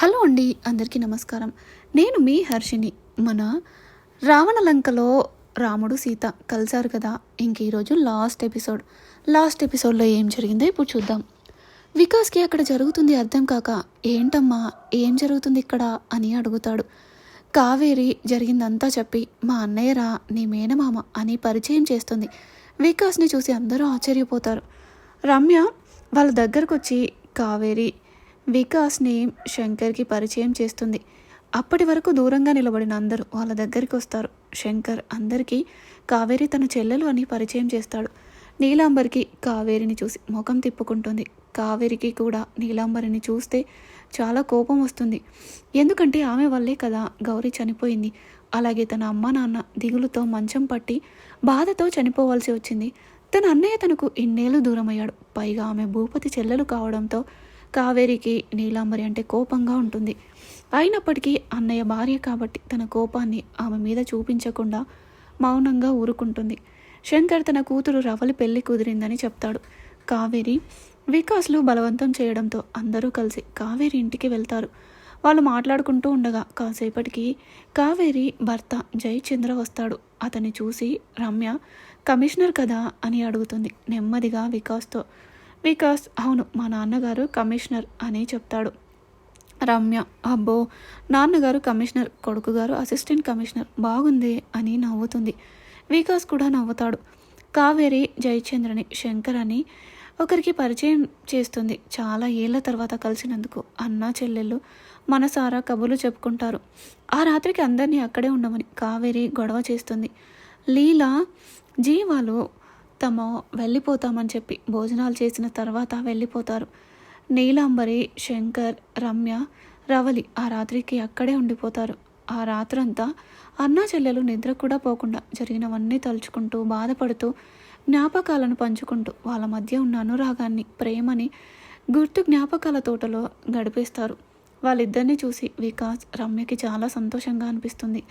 Hello అండి అందరికీ నమస్కారం. నేను మీ హర్షిని మన రావణలంకలో రాముడు సీత కలిశారు కదా. ఇంక ఈరోజు లాస్ట్ ఎపిసోడ్. లాస్ట్ ఎపిసోడ్లో ఏం జరిగిందో ఇప్పుడు చూద్దాం. వికాస్కి అక్కడ జరుగుతుంది అర్థం కాక ఏంటమ్మా ఏం జరుగుతుంది ఇక్కడ? అని అడుగుతాడు. కావేరి జరిగిందంతా చెప్పి మా అన్నయ్యరా నీ మేనమామ అని పరిచయం చేస్తుంది. వికాస్ని చూసి అందరూ ఆశ్చర్యపోతారు. రమ్య వాళ్ళ దగ్గరకు వచ్చి కావేరి వికాస్ని శంకర్కి పరిచయం చేస్తుంది. అప్పటి వరకు దూరంగా నిలబడిన అందరూ వాళ్ళ దగ్గరికి వస్తారు. శంకర్ అందరికీ కావేరి తన చెల్లెలు అని పరిచయం చేస్తాడు. నీలాంబరికి కావేరిని చూసి ముఖం తిప్పుకుంటుంది. కావేరికి కూడా నీలాంబరిని చూస్తే చాలా కోపం వస్తుంది. ఎందుకంటే ఆమె వల్లే కదా గౌరీ చనిపోయింది. అలాగే తన అమ్మ నాన్న దిగులుతో మంచం పట్టి బాధతో చనిపోవాల్సి వచ్చింది. తన అన్నయ్య తనకు ఇన్నేళ్ళు దూరమయ్యాడు. పైగా ఆమె భూపతి చెల్లెలు కావడంతో కావేరికి నీలాంబరి అంటే కోపంగా ఉంటుంది. అయినప్పటికీ అన్నయ్య భార్య కాబట్టి తన కోపాన్ని ఆమె మీద చూపించకుండా మౌనంగా ఊరుకుంటుంది. శంకర్ తన కూతురు రవలి పెళ్ళి కుదిరిందని చెప్తాడు. కావేరి వికాస్లు బలవంతం చేయడంతో అందరూ కలిసి కావేరి ఇంటికి వెళ్తారు. వాళ్ళు మాట్లాడుకుంటూ ఉండగా కాసేపటికి కావేరి భర్త జయచంద్ర వస్తాడు. అతన్ని చూసి రమ్య కమిషనర్ కదా? అని అడుగుతుంది నెమ్మదిగా వికాస్తో. వికాస్ అవును మా నాన్నగారు కమిషనర్ అని చెప్తాడు. రమ్య అబ్బో నాన్నగారు కమిషనర్ కొడుకు గారు అసిస్టెంట్ కమిషనర్ బాగుంది అని నవ్వుతుంది. వికాస్ కూడా నవ్వుతాడు. కావేరి జయచంద్రని శంకర్ అని ఒకరికి పరిచయం చేస్తుంది. చాలా ఏళ్ళ తర్వాత కలిసినందుకు అన్న చెల్లెళ్ళు మనసారా కబుర్లు చెప్పుకుంటారు. ఆ రాత్రికి అందరినీ అక్కడే ఉండమని కావేరి గొడవ చేస్తుంది. లీలా జీవాలు తమ వెళ్ళిపోతామని చెప్పి భోజనాలు చేసిన తర్వాత వెళ్ళిపోతారు. నీలాంబరి శంకర్ రమ్య రవలి ఆ రాత్రికి అక్కడే ఉండిపోతారు. ఆ రాత్రంతా అన్నా చెల్లెలు నిద్ర కూడా పోకుండా జరిగినవన్నీ తలుచుకుంటూ బాధపడుతూ జ్ఞాపకాలను పంచుకుంటూ వాళ్ళ మధ్య ఉన్న అనురాగాన్ని ప్రేమని గుర్తు జ్ఞాపకాల తోటలో గడిపేస్తారు. వాళ్ళిద్దరిని చూసి వికాస్ రమ్యకి చాలా సంతోషంగా అనిపిస్తుంది.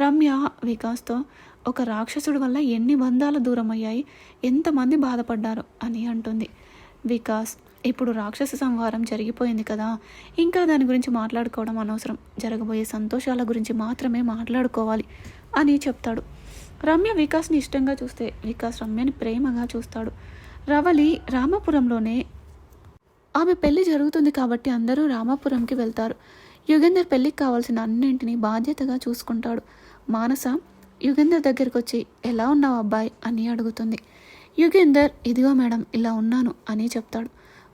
రమ్య వికాస్తో ఒక రాక్షసుడి వల్ల ఎన్ని బంధాలు దూరమయ్యాయి? ఎంతమంది బాధపడ్డారు అని అంటుంది. వికాస్ ఇప్పుడు రాక్షస సంహారం జరిగిపోయింది కదా. ఇంకా దాని గురించి మాట్లాడుకోవడం అనవసరం. జరగబోయే సంతోషాల గురించి మాత్రమే మాట్లాడుకోవాలి అని చెప్తాడు. రమ్య వికాస్ని ఇష్టంగా చూస్తే వికాస్ రమ్యని ప్రేమగా చూస్తాడు. రవలి రామపురంలోనే ఆమె పెళ్ళి జరుగుతుంది కాబట్టి అందరూ రామాపురంకి వెళ్తారు. యుగేందర్ పెళ్ళికి కావాల్సిన అన్నింటినీ బాధ్యతగా చూసుకుంటాడు. మానస యుగేందర్ దగ్గరికి వచ్చి ఎలా ఉన్నావు అబ్బాయి? అని అడుగుతుంది. యుగేందర్ ఇదిగో మేడం ఇలా ఉన్నాను అని చెప్తాడు.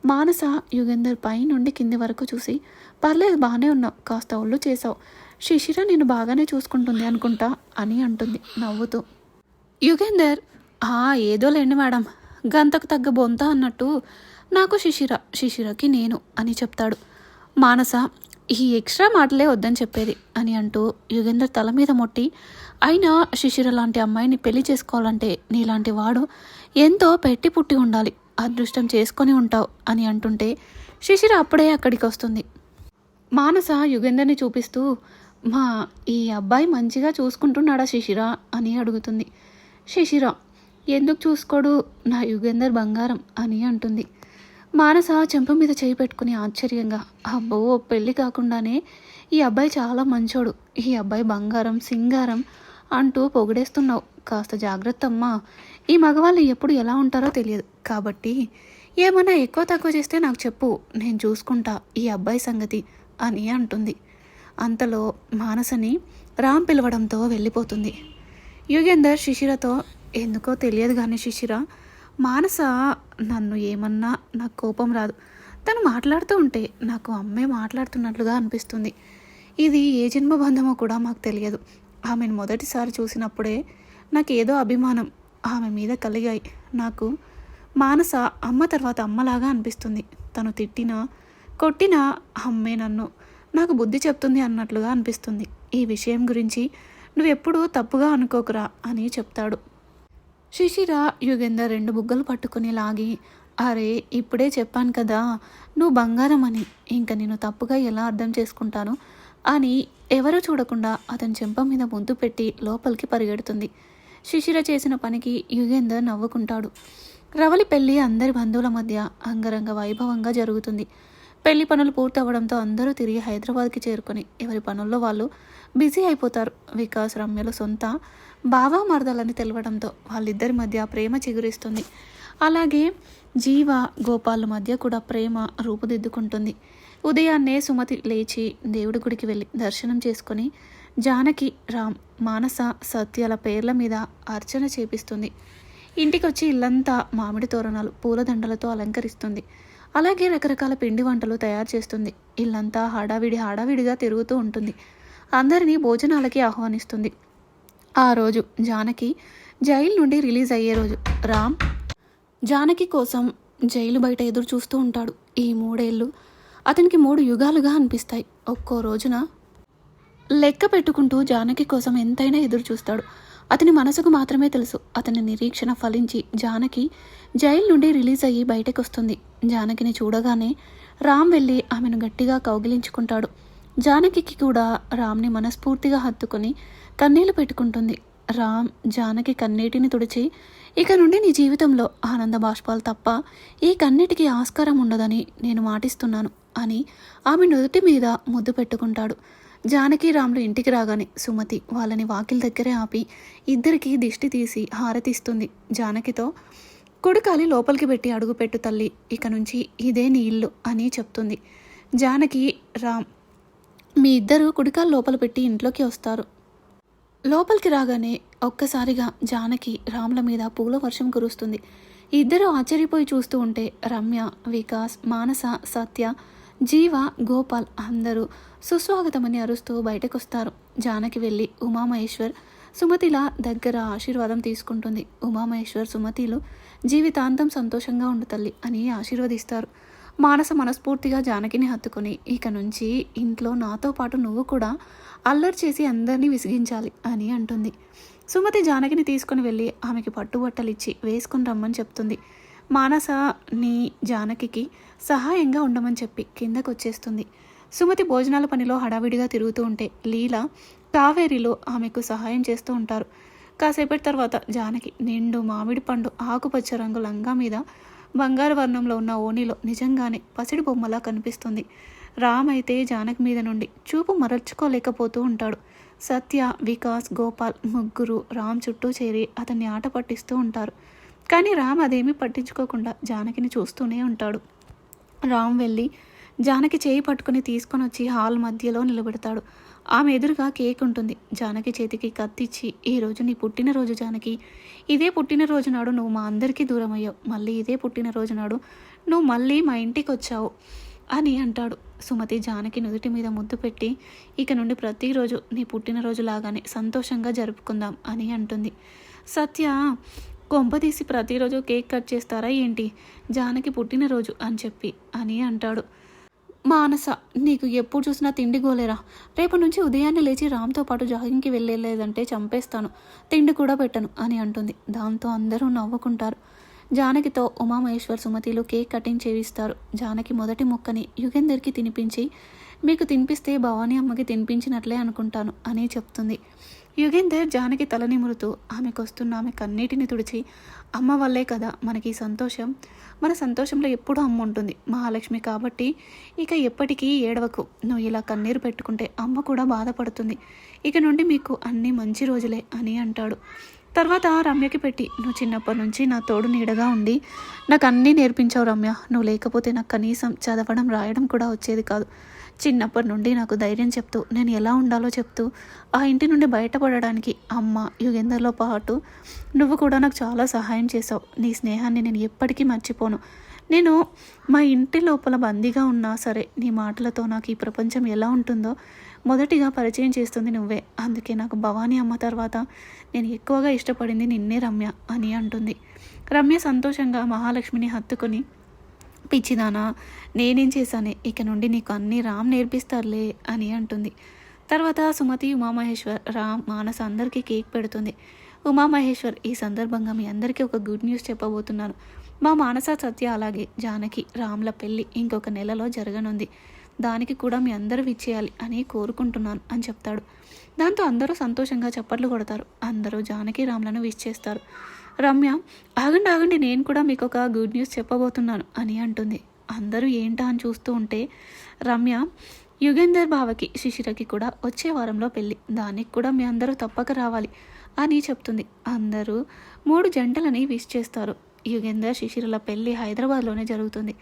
మానస యుగేందర్ పై నుండి కింది వరకు చూసి పర్లేదు బాగానే ఉన్నావు కాస్త ఒళ్ళు చేసావు శిశిర నేను బాగానే చూసుకుంటుంది అనుకుంటా? అని అంటుంది నవ్వుతూ. యుగేందర్ ఆ ఏదో లేండి మేడం గంతకు తగ్గ బొంత అన్నట్టు నాకు శిశిర శిశిరకి నేను అని చెప్తాడు. మానస ఈ ఎక్స్ట్రా మాటలే వద్దని చెప్పేది అని అంటూ యుగేందర్ తల మీద మొట్టి అయినా శిశిర లాంటి అమ్మాయిని పెళ్ళి చేసుకోవాలంటే నీలాంటి వాడు ఎంతో పెట్టి పుట్టి ఉండాలి అదృష్టం చేసుకొని ఉంటావు అని అంటుంటే శిశిర అప్పుడే అక్కడికి వస్తుంది. మానస యుగేందర్ని చూపిస్తూ మా ఈ అబ్బాయి మంచిగా చూసుకుంటున్నాడా శిశిర? అని అడుగుతుంది. శిశిర ఎందుకు చూసుకోడు నా యుగేందర్ బంగారం? అని అంటుంది. మానస చెంప మీద చేయి పెట్టుకుని ఆశ్చర్యంగా అబ్బో పెళ్ళి కాకుండానే ఈ అబ్బాయి చాలా మంచోడు. ఈ అబ్బాయి బంగారం సింగారం అంటూ పొగిడేస్తున్నావు. కాస్త జాగ్రత్త అమ్మా ఈ మగవాళ్ళు ఎప్పుడు ఎలా ఉంటారో తెలియదు. కాబట్టి ఏమన్నా ఎక్కువ తక్కువ చేస్తే నాకు చెప్పు. నేను చూసుకుంటా ఈ అబ్బాయి సంగతి అని అంటుంది. అంతలో మానసని రామ్ పిలవడంతో వెళ్ళిపోతుంది. యుగేందర్ శిశిరతో ఎందుకో తెలియదు కానీ శిశిర మానస నన్ను ఏమన్నా నాకు కోపం రాదు. తను మాట్లాడుతూ ఉంటే నాకు అమ్మే మాట్లాడుతున్నట్లుగా అనిపిస్తుంది. ఇది ఏ జన్మ బంధమో కూడా మాకు తెలియదు. ఆమెను మొదటిసారి చూసినప్పుడే నాకు ఏదో అభిమానం ఆమె మీద కలిగాయి. నాకు మానస అమ్మ తర్వాత అమ్మలాగా అనిపిస్తుంది. తను తిట్టినా కొట్టినా అమ్మే నన్ను నాకు బుద్ధి చెప్తుంది అన్నట్లుగా అనిపిస్తుంది. ఈ విషయం గురించి నువ్వెప్పుడూ తప్పుగా అనుకోకురా అని చెప్తాడు. శిశిర యుగేందర్ రెండు బుగ్గలు పట్టుకుని లాగి అరే ఇప్పుడే చెప్పాను కదా నువ్వు బంగారం అని ఇంక నేను తప్పుగా ఎలా అర్థం చేసుకుంటాను? అని ఎవరూ చూడకుండా అతని చెంప మీద ముద్దు పెట్టి లోపలికి పరిగెడుతుంది. శిశిర చేసిన పనికి యుగేందర్ నవ్వుకుంటాడు. రవలి పెళ్ళి అందరి బంధువుల మధ్య అంగరంగ వైభవంగా జరుగుతుంది. పెళ్ళి పనులు పూర్తవడంతో అందరూ తిరిగి హైదరాబాద్కి చేరుకొని ఎవరి పనుల్లో వాళ్ళు బిజీ అయిపోతారు. వికాస్ రమ్యలు సొంత బావా మరదలని తెలవడంతో వాళ్ళిద్దరి మధ్య ప్రేమ చిగురిస్తుంది. అలాగే జీవ గోపాల మధ్య కూడా ప్రేమ రూపుదిద్దుకుంటుంది. ఉదయాన్నే సుమతి లేచి దేవుడి గుడికి వెళ్ళి దర్శనం చేసుకొని జానకి రామ్ మానస సత్యాల పేర్ల మీద అర్చన చేపిస్తుంది. ఇంటికి వచ్చి ఇల్లంతా మామిడి తోరణాలు పూలదండలతో అలంకరిస్తుంది. అలాగే రకరకాల పిండి వంటలు తయారు చేస్తుంది. ఇల్లంతా హడావిడి హడావిడిగా తిరుగుతూ ఉంటుంది. అందరినీ భోజనాలకి ఆహ్వానిస్తుంది. ఆ రోజు జానకి జైలు నుండి రిలీజ్ అయ్యే రోజు. రామ్ జానకి కోసం జైలు బయట ఎదురు చూస్తూ ఉంటాడు. ఈ మూడేళ్ళు అతనికి మూడు యుగాలుగా అనిపిస్తాయి. ఒక్కో రోజున లెక్క పెట్టుకుంటూ జానకి కోసం ఎంతైనా ఎదురు చూస్తాడు. అతని మనసుకు మాత్రమే తెలుసు. అతని నిరీక్షణ ఫలించి జానకి జైలు నుండి రిలీజ్ అయ్యి బయటకు వస్తుంది జానకిని చూడగానే రామ్ వెళ్ళి ఆమెను గట్టిగా కౌగిలించుకుంటాడు. జానకి కూడా రామ్ని మనస్ఫూర్తిగా హత్తుకుని కన్నీళ్ళు పెట్టుకుంటుంది. రామ్ జానకి కన్నీటిని తుడిచి ఇక నుండి నీ జీవితంలో ఆనంద బాష్పాలు తప్ప ఈ కన్నిటికి ఆస్కారం ఉండదని నేను మాటిస్తున్నాను అని ఆమె నుదుటి మీద ముద్దు పెట్టుకుంటాడు. జానకి రాములు ఇంటికి రాగానే సుమతి వాళ్ళని వాకిల్ దగ్గరే ఆపి ఇద్దరికి దిష్టి తీసి హారతిస్తుంది. జానకితో కొడుకాలి లోపలికి పెట్టి అడుగుపెట్టు తల్లి ఇక నుంచి ఇదే నీ ఇల్లు అని చెప్తుంది. జానకి రామ్ మీ ఇద్దరు కుడికాలు లోపల పెట్టి ఇంట్లోకి వస్తారు. లోపలికి రాగానే ఒక్కసారిగా జానకి రాముల మీద పూల వర్షం కురుస్తుంది. ఇద్దరు ఆశ్చర్యపోయి చూస్తూ ఉంటే రమ్య వికాస్ మానస సత్య జీవ గోపాల్ అందరూ సుస్వాగతమని అరుస్తూ బయటకొస్తారు. జానకి వెళ్ళి ఉమామహేశ్వర్ సుమతిల దగ్గర ఆశీర్వాదం తీసుకుంటుంది. ఉమామహేశ్వర్ సుమతిలు జీవితాంతం సంతోషంగా ఉండు తల్లి అని ఆశీర్వదిస్తారు. మానస మనస్ఫూర్తిగా జానకిని హత్తుకొని ఇక నుంచి ఇంట్లో నాతో పాటు నువ్వు కూడా అల్లరి చేసి అందరినీ విసిగించాలి అని అంటుంది. సుమతి జానకిని తీసుకుని వెళ్ళి ఆమెకి పట్టుబట్టలు ఇచ్చి వేసుకుని రమ్మని చెప్తుంది. మానసాని జానకి సహాయంగా ఉండమని చెప్పి కిందకు వచ్చేస్తుంది సుమతి భోజనాల పనిలో హడావిడిగా తిరుగుతూ ఉంటే లీల కావేరిలో ఆమెకు సహాయం చేస్తూ ఉంటారు. కాసేపటి తర్వాత జానకి నిండు మామిడి పండు ఆకుపచ్చ రంగు లంగా మీద బంగారు వర్ణంలో ఉన్న ఓణిలో నిజంగానే పసిడి బొమ్మలా కనిపిస్తుంది. రామ్ అయితే జానకి మీద నుండి చూపు మరల్చుకోలేకపోతూ ఉంటాడు. సత్య వికాస్ గోపాల్ ముగ్గురు రామ్ చుట్టూ చేరి అతన్ని ఆట పట్టిస్తూ ఉంటారు. కానీ రామ్ అదేమీ పట్టించుకోకుండా జానకిని చూస్తూనే ఉంటాడు. రామ్ వెళ్ళి జానకి చేయి పట్టుకుని తీసుకొని వచ్చి హాల్ మధ్యలో నిలబెడతాడు. ఆమె ఎదురుగా కేక్ ఉంటుంది. జానకి చేతికి కత్తిచ్చి ఈరోజు నీ పుట్టినరోజు జానకి. ఇదే పుట్టినరోజు నాడు నువ్వు మా అందరికీ దూరం అయ్యావు మళ్ళీ ఇదే పుట్టినరోజు నాడు నువ్వు మళ్ళీ మా ఇంటికి వచ్చావు అని అంటాడు. సుమతి జానకి నుదుటి మీద ముద్దు పెట్టి ఇక నుండి ప్రతిరోజు నీ పుట్టినరోజు లాగానే సంతోషంగా జరుపుకుందాం అని అంటుంది. సత్య కొంపదీసి ప్రతిరోజు కేక్ కట్ చేస్తారా ఏంటి? జానకి పుట్టినరోజు అని చెప్పి అని అంటాడు. మానస నీకు ఎప్పుడు చూసినా తిండి గోలేరా? రేపు నుంచి ఉదయాన్నే లేచి రామ్తో పాటు జాగింగ్కి వెళ్ళలేదంటే చంపేస్తాను. తిండి కూడా పెట్టను అని అంటుంది. దాంతో అందరూ నవ్వుకుంటారు. జానకితో ఉమామహేశ్వర్ సుమతిలు కేక్ కటింగ్ చేయిస్తారు. జానకి మొదటి ముక్కని యుగేందర్కి తినిపించి మీకు తినిపిస్తే భవానీ అమ్మకి తినిపించినట్లే అనుకుంటాను అని చెప్తుంది. యుగేందర్ జానకి తల నిమురుతూ ఆమెకు వస్తున్న ఆమె కన్నీటిని తుడిచి అమ్మ వల్లే కదా మనకి సంతోషం. మన సంతోషంలో ఎప్పుడూ అమ్మ ఉంటుంది మహాలక్ష్మి కాబట్టి. ఇక ఎప్పటికీ ఏడవకు. నువ్వు ఇలా కన్నీరు పెట్టుకుంటే అమ్మ కూడా బాధపడుతుంది. ఇక నుండి మీకు అన్ని మంచి రోజులే అని అంటాడు. తర్వాత రమ్యకి పెట్టి నువ్వు చిన్నప్పటి నుంచి నా తోడు నీడగా ఉండి నాకు అన్నీ నేర్పించావు రమ్య. నువ్వు లేకపోతే నాకు కనీసం చదవడం రాయడం కూడా వచ్చేది కాదు. చిన్నప్పటి నుండి నాకు ధైర్యం చెప్తూ నేను ఎలా ఉండాలో చెప్తూ ఆ ఇంటి నుండి బయటపడడానికి అమ్మ యుగేందర్లో పాటు నువ్వు కూడా నాకు చాలా సహాయం చేసావు నీ స్నేహాన్ని నేను ఎప్పటికీ మర్చిపోను. నేను మా ఇంటి లోపల బందీగా ఉన్నా సరే నీ మాటలతో నాకు ఈ ప్రపంచం ఎలా ఉంటుందో మొదటిగా పరిచయం చేస్తుంది నువ్వే. అందుకే నాకు భవానీ అమ్మ తర్వాత నేను ఎక్కువగా ఇష్టపడింది నిన్నే రమ్య అని అంటుంది. రమ్య సంతోషంగా మహాలక్ష్మిని హత్తుకొని పిచ్చిదానా నేనేం చేశాను? ఇక నుండి నీకు అన్నీ రామ్ నేర్పిస్తారులే అని అంటుంది. తర్వాత సుమతి ఉమామహేశ్వర్ రామ్ మానస అందరికీ కేక్ పెడుతుంది. ఉమామహేశ్వర్ ఈ సందర్భంగా మీ అందరికీ ఒక గుడ్ న్యూస్ చెప్పబోతున్నాను. మా మానస సత్య అలాగే జానకి రామ్ల పెళ్ళి ఇంకొక నెలలో జరగనుంది. దానికి కూడా మీ అందరూ విచ్చేయాలి అని కోరుకుంటున్నాను అని చెప్తాడు. దాంతో అందరూ సంతోషంగా చప్పట్లు కొడతారు. అందరూ జానకి రామ్లను విష్ చేస్తారు. రమ్య ఆగండి ఆగండి నేను కూడా మీకు ఒక గుడ్ న్యూస్ చెప్పబోతున్నాను అని అంటుంది. అందరూ ఏంటా అని చూస్తూ ఉంటే రమ్య యుగేందర్ బావకి శిశిరకి కూడా వచ్చే వారంలో పెళ్ళి. దానికి కూడా మీ అందరూ తప్పక రావాలి అని చెప్తుంది. అందరూ మూడు జంటలని విష్ చేస్తారు. యుగేందర్ శిశిరల పెళ్ళి హైదరాబాద్లోనే జరుగుతుంది.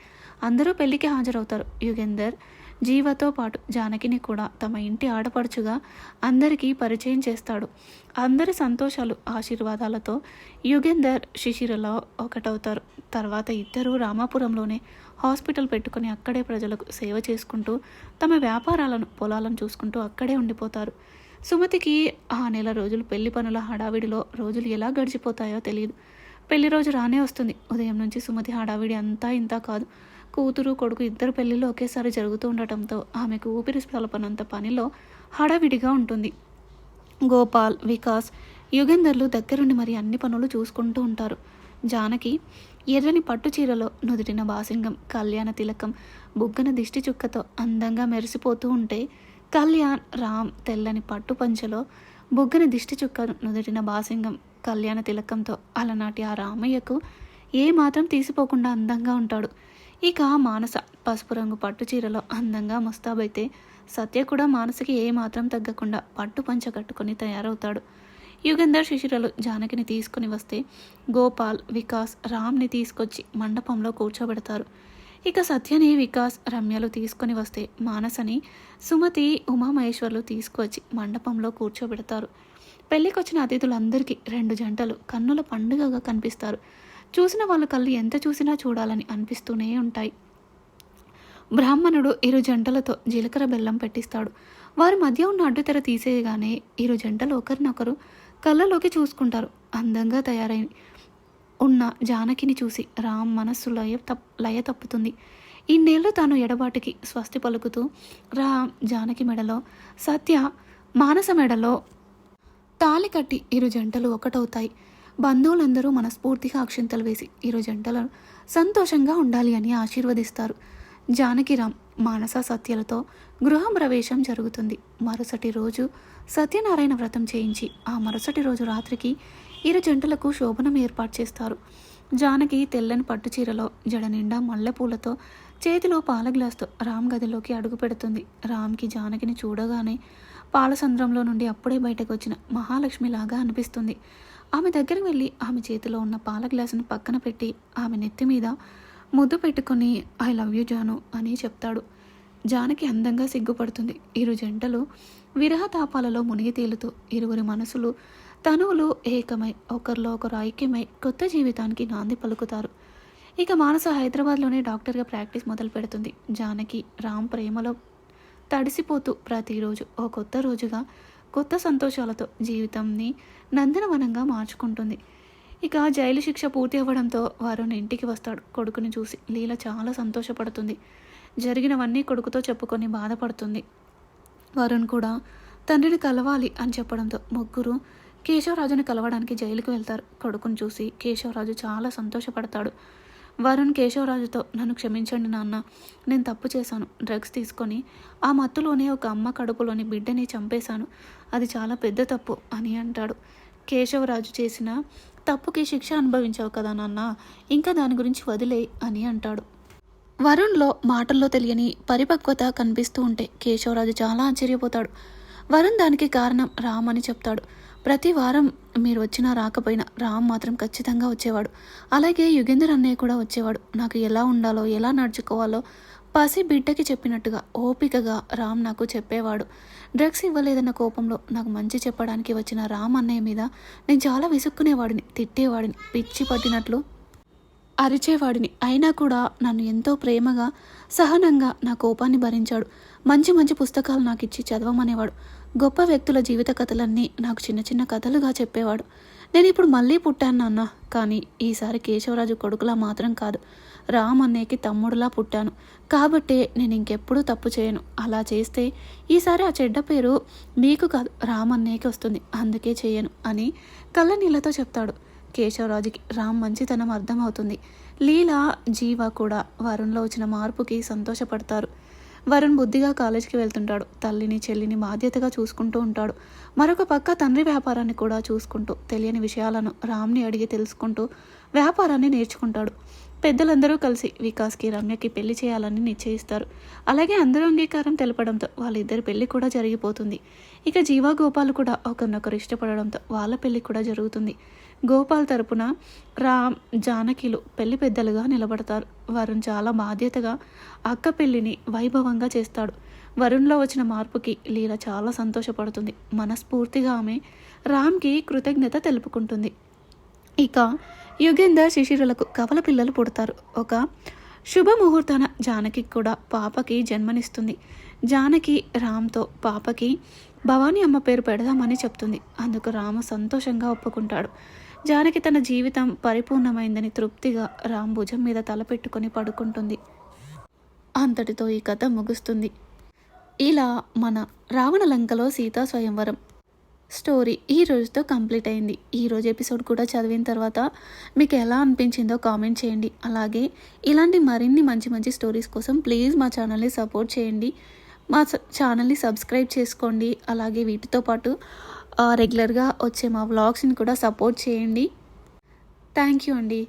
అందరూ పెళ్ళికి హాజరవుతారు. యుగేందర్ జీవతో పాటు జానకిని కూడా తమ ఇంటి ఆడపడుచుగా అందరికీ పరిచయం చేస్తాడు. అందరి సంతోషాలు ఆశీర్వాదాలతో యుగేందర్ శిశిరలో ఒకటవుతారు. తర్వాత ఇద్దరూ రామాపురంలోనే హాస్పిటల్ పెట్టుకుని అక్కడే ప్రజలకు సేవ చేసుకుంటూ తమ వ్యాపారాలను పొలాలను చూసుకుంటూ అక్కడే ఉండిపోతారు. సుమతికి ఆ నెల రోజులు పెళ్ళి పనుల హడావిడిలో రోజులు ఎలా గడిచిపోతాయో తెలియదు పెళ్ళి రోజు రానే వస్తుంది. ఉదయం నుంచి సుమతి హడావిడి అంతా ఇంత కాదు. కూతురు కొడుకు ఇద్దరు పెళ్ళిళ్ళు ఒకేసారి జరుగుతూ ఉండటంతో ఆమెకు ఊపిరి సలపనంత పనిలో హడావిడిగా ఉంటుంది. గోపాల్ వికాస్ యుగేందర్లు దగ్గరుండి మరి అన్ని పనులు చూసుకుంటూ ఉంటారు. జానకి ఎర్రని పట్టు చీరలో నుదిటిన బాసింగం కళ్యాణ తిలకం బుగ్గన దిష్టి చుక్కతో అందంగా మెరిసిపోతూ ఉంటే కళ్యాణ్ రామ్ తెల్లని పట్టు పంచలో బుగ్గన దిష్టి చుక్క నుదిటిన బాసింగం కళ్యాణ తిలకంతో అలనాటి ఆ రామయ్యకు ఏ మాత్రం తీసిపోకుండా అందంగా ఉంటాడు. ఇక మానస. పసుపు రంగు పట్టు చీరలో అందంగా ముస్తాబైతే సత్య కూడా మానసకి ఏమాత్రం తగ్గకుండా పట్టు పంచ కట్టుకొని తయారవుతాడు. యుగంధర్ శిశిరలు జానకిని తీసుకుని వస్తే గోపాల్ వికాస్ రామ్ని తీసుకొచ్చి మండపంలో కూర్చోబెడతారు. ఇక సత్యని వికాస్ రమ్యలు తీసుకొని వస్తే మానసని సుమతి ఉమామహేశ్వర్లు తీసుకువచ్చి మండపంలో కూర్చోబెడతారు. పెళ్ళికొచ్చిన అతిథులందరికీ రెండు జంటలు కన్నుల పండుగగా కనిపిస్తారు. చూసిన వాళ్ళ కళ్ళు ఎంత చూసినా చూడాలని అనిపిస్తూనే ఉంటాయి. బ్రాహ్మణుడు ఇరు జంటలతో జీలకర్ర బెల్లం పెట్టిస్తాడు. వారి మధ్య ఉన్న అడ్డుతెర తీసేయగానే ఇరు జంటలు ఒకరినొకరు కళ్ళలోకి చూసుకుంటారు. అందంగా తయారై ఉన్న జానకిని చూసి రామ్ మనస్సు లయ తప్ లయ తప్పుతుంది. ఇన్నేళ్ళు తాను ఎడబాటికి స్వస్తి పలుకుతూ రామ్ జానకి మెడలో సత్య మానస మెడలో తాలి కట్టి ఇరు జంటలు ఒకటవుతాయి. బంధువులందరూ మనస్ఫూర్తిగా అక్షింతలు వేసి ఇరు జంటలను సంతోషంగా ఉండాలి అని ఆశీర్వదిస్తారు. జానకిరామ్ మానస సత్యలతో గృహ ప్రవేశం జరుగుతుంది. మరుసటి రోజు సత్యనారాయణ వ్రతం చేయించి ఆ మరుసటి రోజు రాత్రికి ఇరు జంటలకు శోభనం ఏర్పాటు చేస్తారు. జానకి తెల్లని పట్టు చీరలో జడ నిండా మల్లెపూలతో చేతిలో పాల గ్లాస్తో రామ్ గదిలోకి అడుగు పెడుతుంది. రామ్కి జానకిని చూడగానే పాలసంద్రంలో నుండి అప్పుడే బయటకు వచ్చిన మహాలక్ష్మిలాగా అనిపిస్తుంది. ఆమె దగ్గరికి వెళ్ళి ఆమె చేతిలో ఉన్న పాల గ్లాసును పక్కన పెట్టి ఆమె నెత్తి మీద ముద్దు పెట్టుకొని ఐ లవ్ యూ జాను అని చెప్తాడు. జానకి అందంగా సిగ్గుపడుతుంది. ఇరు జంటలు విరహ తాపాలలో మునిగి తేలుతూ ఇరువురి మనసులు తనువులు ఏకమై ఒకరిలో ఒకరు ఐక్యమై కొత్త జీవితానికి నాంది పలుకుతారు. ఇక మానస హైదరాబాద్లోనే డాక్టర్గా ప్రాక్టీస్ మొదలు పెడుతుంది. జానకి రామ్ ప్రేమలో తడిసిపోతూ ప్రతిరోజు ఓ కొత్త రోజుగా కొత్త సంతోషాలతో జీవితంని నందనవనంగా మార్చుకుంటుంది. ఇక జైలు శిక్ష పూర్తి అవ్వడంతో వరుణ్ ఇంటికి వస్తాడు. కొడుకుని చూసి లీల చాలా సంతోషపడుతుంది. జరిగినవన్నీ కొడుకుతో చెప్పుకొని బాధపడుతుంది. వరుణ్ కూడా తండ్రిని కలవాలి అని చెప్పడంతో ముగ్గురు కేశవరాజుని కలవడానికి జైలుకు వెళ్తారు. కొడుకుని చూసి కేశవరాజు చాలా సంతోషపడతాడు. వరుణ్ కేశవరాజుతో నన్ను క్షమించండి నాన్న నేను తప్పు చేశాను. డ్రగ్స్ తీసుకొని ఆ మత్తులోనే ఒక అమ్మ కడుపులోని బిడ్డని చంపేశాను. అది చాలా పెద్ద తప్పు అని అంటాడు. కేశవరాజు చేసిన తప్పుకి శిక్ష అనుభవించావు కదా నాన్న ఇంకా దాని గురించి వదిలే అని అంటాడు. వరుణ్లో మాటల్లో తెలియని పరిపక్వత కనిపిస్తూ ఉంటే కేశవరాజు చాలా ఆశ్చర్యపోతాడు. వరుణ్ దానికి కారణం రామ్ అని చెప్తాడు. ప్రతి వారం మీరు వచ్చినా రాకపోయినా రామ్ మాత్రం ఖచ్చితంగా వచ్చేవాడు. అలాగే యుగేందర్ అన్నయ్య కూడా వచ్చేవాడు. నాకు ఎలా ఉండాలో ఎలా నడుచుకోవాలో పసి బిడ్డకి చెప్పినట్టుగా ఓపికగా రామ్ నాకు చెప్పేవాడు. డ్రగ్స్ ఇవ్వలేదన్న కోపంలో నాకు మంచి చెప్పడానికి వచ్చిన రామ్ అన్నయ్య మీద నేను చాలా విసుక్కునేవాడిని తిట్టేవాడిని పిచ్చి పట్టినట్లు అరిచేవాడిని. అయినా కూడా నన్ను ఎంతో ప్రేమగా సహనంగా నా కోపాన్ని భరించాడు. మంచి మంచి పుస్తకాలు నాకు ఇచ్చి చదవమనేవాడు. గొప్ప వ్యక్తుల జీవిత కథలన్నీ నాకు చిన్న చిన్న కథలుగా చెప్పేవాడు. నేను ఇప్పుడు మళ్ళీ పుట్టాను నాన్న కానీ ఈసారి కేశవరాజు కొడుకులా మాత్రం కాదు. రామ్ అన్నయ్యకి తమ్ముడులా పుట్టాను. కాబట్టే నేను ఇంకెప్పుడూ తప్పు చేయను. అలా చేస్తే ఈసారి ఆ చెడ్డ పేరు మీకు కాదు రామ్ అన్నయ్యకి వస్తుంది. అందుకే చేయను అని కళ్ళ నీళ్ళతో చెప్తాడు కేశవరాజుకి. రామ్ మంచితనం అర్థమవుతుంది. లీలా జీవ కూడా వరుణ్లో వచ్చిన మార్పుకి సంతోషపడతారు. వరుణ్ బుద్ధిగా కాలేజీకి వెళ్తుంటాడు. తల్లిని చెల్లిని బాధ్యతగా చూసుకుంటూ ఉంటాడు. మరొక పక్క తండ్రి వ్యాపారాన్ని కూడా చూసుకుంటూ తెలియని విషయాలను రామ్ని అడిగి తెలుసుకుంటూ వ్యాపారాన్ని నేర్చుకుంటాడు. పెద్దలందరూ కలిసి వికాస్కి రమ్యకి పెళ్ళి చేయాలని నిశ్చయిస్తారు. అలాగే అందరూ అంగీకారం తెలపడంతో వాళ్ళిద్దరి పెళ్ళి కూడా జరిగిపోతుంది. ఇక జీవా గోపాల్ కూడా ఒకరినొకరు ఇష్టపడడంతో వాళ్ళ పెళ్ళి కూడా జరుగుతుంది. గోపాల్ తరపున రామ్ జానకిలు పెళ్ళి పెద్దలుగా నిలబడతారు. వరుణ్ చాలా బాధ్యతగా అక్క పెళ్ళిని వైభవంగా చేస్తాడు. వరుణ్లో వచ్చిన మార్పుకి లీల చాలా సంతోషపడుతుంది. మనస్ఫూర్తిగా ఆమె రామ్కి కృతజ్ఞత తెలుపుకుంటుంది. ఇక యుగేందర్ శిశిరులకు కవల పిల్లలు పుడతారు. ఒక శుభముహూర్తాన జానకి కూడా పాపకి జన్మనిస్తుంది. జానకి రామ్తో పాపకి భవానీ అమ్మ పేరు పెడదామని చెప్తుంది. అందుకు రాము సంతోషంగా ఒప్పుకుంటాడు. జానకి తన జీవితం పరిపూర్ణమైందని తృప్తిగా రామ్ భుజం మీద తలపెట్టుకొని పడుకుంటుంది. అంతటితో ఈ కథ ముగుస్తుంది. ఇలా మన రావణ లంకలో సీతా స్వయంవరం. స్టోరీ ఈ రోజుతో కంప్లీట్ అయింది. ఈ రోజు ఎపిసోడ్ కూడా చదివిన తర్వాత మీకు ఎలా అనిపించిందో కామెంట్ చేయండి. అలాగే ఇలాంటి మరిన్ని మంచి మంచి స్టోరీస్ కోసం ప్లీజ్ మా ఛానల్ని సపోర్ట్ చేయండి. మా ఛానల్ని సబ్స్క్రైబ్ చేసుకోండి. అలాగే వీటితో పాటు రెగ్యులర్గా వచ్చే మా వ్లాగ్స్ని కూడా సపోర్ట్ చేయండి. థ్యాంక్ యూ అండి.